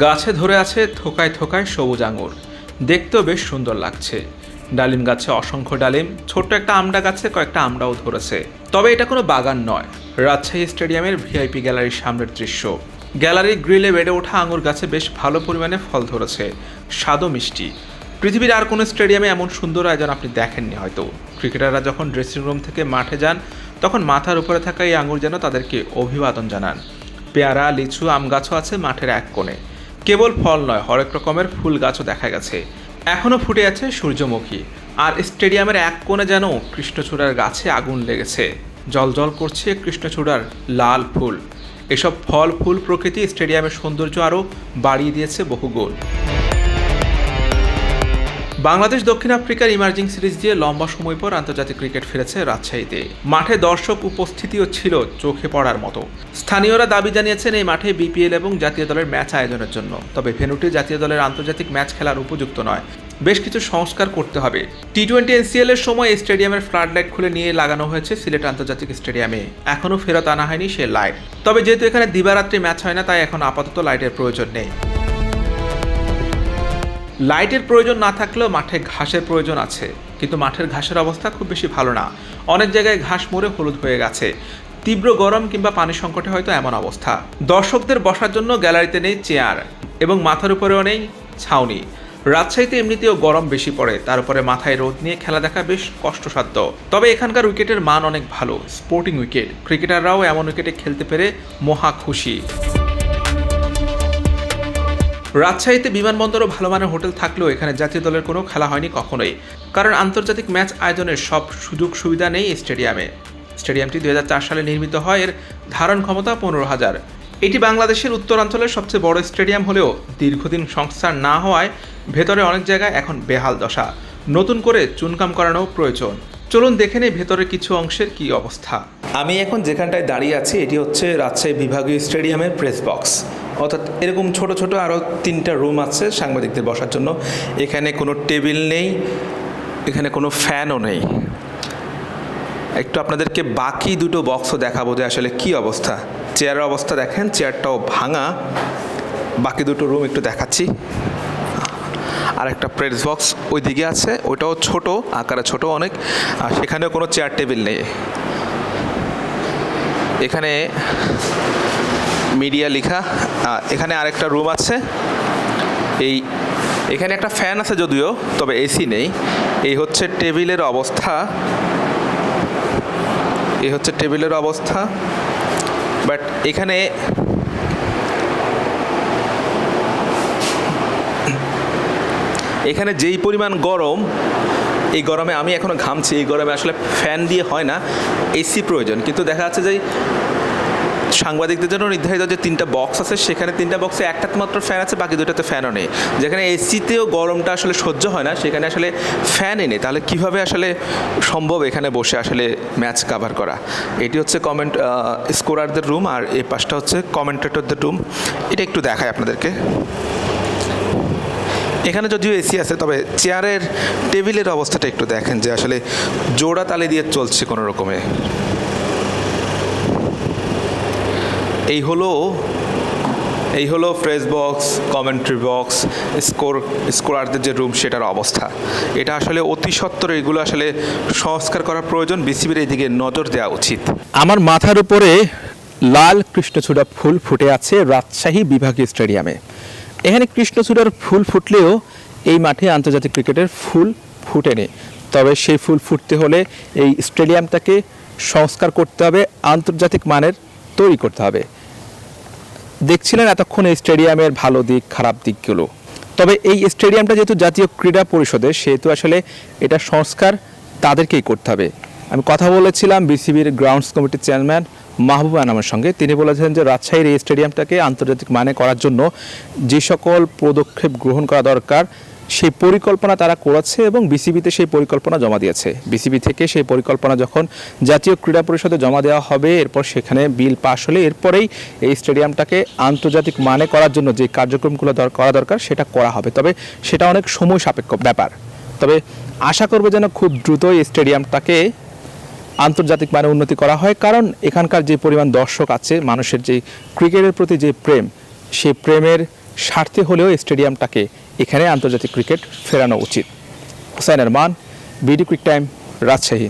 গাছে ধরে আছে থোকায় থোকায় সবুজ আঙুর। দেখতেও বেশ সুন্দর লাগছে। ডালিম গাছে অসংখ্য ডালিম, ছোট্ট একটা আমড়া গাছে কয়েকটা আমড়াও ধরেছে। তবে এটা কোনো বাগান নয়, রাজশাহী স্টেডিয়ামের ভিআইপি গ্যালারির সামনের দৃশ্য। গ্যালারির গ্রিলে বেড়ে ওঠা আঙুর গাছে বেশ ভালো পরিমাণে ফল ধরেছে। স্বাদও মিষ্টি। পৃথিবীর আর কোনো স্টেডিয়ামে এমন সুন্দর আয়োজন আপনি দেখেননি হয়তো। ক্রিকেটাররা যখন ড্রেসিং রুম থেকে মাঠে যান, তখন মাথার উপরে থাকা এই আঙুর যেন তাদেরকে অভিবাদন জানান। পেয়ারা, লিচু আম গাছও আছে মাঠের এক কোণে। কেবল ফল নয়, হরেক রকমের ফুল গাছও দেখা গেছে। এখনও ফুটে আছে সূর্যমুখী। আর স্টেডিয়ামের এক কোণে যেন কৃষ্ণচূড়ার গাছে আগুন লেগেছে। জল জল করছে কৃষ্ণচূড়ার লাল ফুল। এসব ফল, ফুল প্রকৃতি স্টেডিয়ামের সৌন্দর্য আরও বাড়িয়ে দিয়েছে বহুগুণ। বাংলাদেশ, দক্ষিণ আফ্রিকার ইমার্জিং সিরিজ দিয়ে লম্বা সময় পর আন্তর্জাতিক ক্রিকেট ফিরেছে রাজশাহীতে। মাঠে দর্শক উপস্থিতিও ছিল চোখে পড়ার মতো। স্থানীয়রা দাবি জানিয়েছেন, এই মাঠে বিপিএল এবং জাতীয় দলের ম্যাচ আয়োজনের জন্য। তবে ভেন্যুটি জাতীয় দলের আন্তর্জাতিক ম্যাচ খেলার উপযুক্ত নয়। বেশ কিছু সংস্কার করতে হবে। টি টোয়েন্টি এনসিএল এর সময় স্টেডিয়ামের ফ্লাড লাইট খুলে নিয়ে লাগানো হয়েছে সিলেট আন্তর্জাতিক স্টেডিয়ামে। এখনও ফেরত আনা হয়নি সে লাইট তবে যেহেতু এখানে দিবারাত্রি ম্যাচ হয় না, তাই এখন আপাতত লাইটের প্রয়োজন নেই। লাইটের প্রয়োজন না থাকলেও মাঠে ঘাসের প্রয়োজন আছে। কিন্তু মাঠের ঘাসের অবস্থা খুব বেশি ভালো না। অনেক জায়গায় ঘাস মরে হলুদ হয়ে গেছে। তীব্র গরম কিংবা পানি সংকটে হয়তো এমন অবস্থা। দর্শকদের বসার জন্য গ্যালারিতে নেই চেয়ার এবং মাথার উপরেও নেই ছাউনি। রাজশাহীতে এমনিতেও গরম বেশি পড়ে। তার উপরে মাথায় রোদ নিয়ে খেলা দেখা বেশ কষ্টসাধ্য। তবে এখানকার উইকেটের মান অনেক ভালো। Sporting wicket. ক্রিকেটাররাও এমন উইকেটে খেলতে পেরে মহা খুশি। রাজশাহীতে বিমানবন্দরও ভালো মানের হোটেল থাকলেও এখানে জাতীয় দলের কোনো খেলা হয়নি কখনোই, কারণ আন্তর্জাতিক ম্যাচ আয়োজনের সব সুযোগ সুবিধা নেই স্টেডিয়ামে। স্টেডিয়ামটি দু হাজার চার সালে নির্মিত হয়, এর ধারণ ক্ষমতা পনেরো হাজার। এটি বাংলাদেশের উত্তরাঞ্চলের সবচেয়ে বড় স্টেডিয়াম হলেও দীর্ঘদিন সংস্কার না হওয়ায় ভেতরে অনেক জায়গায় এখন বেহাল দশা। নতুন করে চুনকাম করানো প্রয়োজন। চলুন দেখে নেই ভেতরের কিছু অংশের কি অবস্থা। আমি এখন যেখানটায় দাঁড়িয়ে আছি, এটি হচ্ছে রাজশাহী বিভাগীয় স্টেডিয়ামের প্রেস বক্স অর্থাৎ এরকম ছোট ছোট আরও তিনটা রুম আছে সাংবাদিকদের বসার জন্য। এখানে কোনো টেবিল নেই, এখানে কোনো ফ্যানও নেই। একটু আপনাদেরকে বাকি দুটো বক্সও দেখাবো যে আসলে কি অবস্থা। চেয়ারের অবস্থা দেখেন চেয়ারটাও ভাঙা। বাকি দুটো রুম একটু দেখাচ্ছি। আর একটা প্রেস বক্স ওই দিকে আছে, ওইটাও ছোট, আকারে ছোট অনেক, আর সেখানেও কোনো চেয়ার টেবিল নেই। এখানে মিডিয়া লেখা এখানে আরেকটা রুম আছে। এই, এখানে একটা ফ্যান আছে যদিও, তবে এসি নেই। এই হচ্ছে টেবিলের অবস্থা। এই হচ্ছে টেবিলের অবস্থা। বাট এখানে এখানে যেই পরিমাণ গরম, এই গরমে আমি এখনও ঘামছি, এই গরমে আসলে ফ্যান দিয়ে হয় না এসি প্রয়োজন। কিন্তু দেখা যাচ্ছে যে সাংবাদিকদের জন্য নির্ধারিত যে তিনটা বক্স আছে, সেখানে তিনটা বক্সে একটাতে মাত্র ফ্যান আছে, বাকি দুটাতে ফ্যানও নেই। যেখানে এসিতেও গরমটা আসলে সহ্য হয় না, সেখানে আসলে ফ্যানই নেই। তাহলে কীভাবে আসলে সম্ভব এখানে বসে আসলে ম্যাচ কাভার করা? এটি হচ্ছে কমেন্ট স্কোরারদের রুম আর এই পাশটা হচ্ছে কমেন্টেটরদের রুম এটা একটু দেখায় আপনাদেরকে। এখানে যদিও এসি আছে, তবে চেয়ারের টেবিলের অবস্থাটা একটু দেখেন যে আসলে জোড়া তালে দিয়ে চলছে কোনো রকমে। এই হলো এই হলো fresh box commentary box score স্কোরারদের যে রুম সেটার অবস্থা। এটা আসলে অতি সত্বর এগুলো আসলে সংস্কার করার প্রয়োজন বিসিবির এই দিকে নজর দেওয়া উচিত। আমার মাথার উপরে লাল কৃষ্ণচূড়া ফুল ফুটে আছে রাজশাহী বিভাগীয় স্টেডিয়ামে। এখানে কৃষ্ণচূড়ার ফুল ফুটলেও এই মাঠে আন্তর্জাতিক ক্রিকেটের ফুল ফুটেনি। তবে সেই ফুল ফুটতে হলে এই স্টেডিয়ামটাকে সংস্কার করতে হবে, আন্তর্জাতিক মানের তৈরি করতে হবে। দেখছিলেন এতক্ষণ এই স্টেডিয়ামের ভালো দিক, খারাপ দিকগুলো। তবে এই স্টেডিয়ামটা যেহেতু জাতীয় ক্রীড়া পরিষদের সেহেতু আসলে এটা সংস্কার তাদেরকেই করতে হবে। আমি কথা বলেছিলাম বিসিবির গ্রাউন্ডস কমিটির চেয়ারম্যান মাহবুব আনামের সঙ্গে। তিনি বলেছেন যে রাজশাহীর এই স্টেডিয়ামটাকে আন্তর্জাতিক মানে করার জন্য যে সকল পদক্ষেপ গ্রহণ করা দরকার, সেই পরিকল্পনা তারা করেছে এবং বিসিবিতে সেই পরিকল্পনা জমা দিয়েছে। বিসিবি থেকে সেই পরিকল্পনা যখন জাতীয় ক্রীড়া পরিষদে জমা দেওয়া হবে, এরপর সেখানে বিল পাশ হলে এরপরেই এই স্টেডিয়ামটাকে আন্তর্জাতিক মানে করার জন্য যে কার্যক্রমগুলো করা দরকার সেটা করা হবে। তবে সেটা অনেক সময় সাপেক্ষ ব্যাপার। তবে আশা করব যেন খুব দ্রুত এই স্টেডিয়ামটাকে আন্তর্জাতিক মানে উন্নতি করা হয়। কারণ এখানকার যে পরিমাণ দর্শক আছে, মানুষের যে ক্রিকেটের প্রতি যে প্রেম, সে প্রেমের স্বার্থে হলেও স্টেডিয়ামটাকে এখানে আন্তর্জাতিক ক্রিকেট ফেরানো উচিত। হুসাইন মান বিডি কুইক টাইম, রাজশাহী।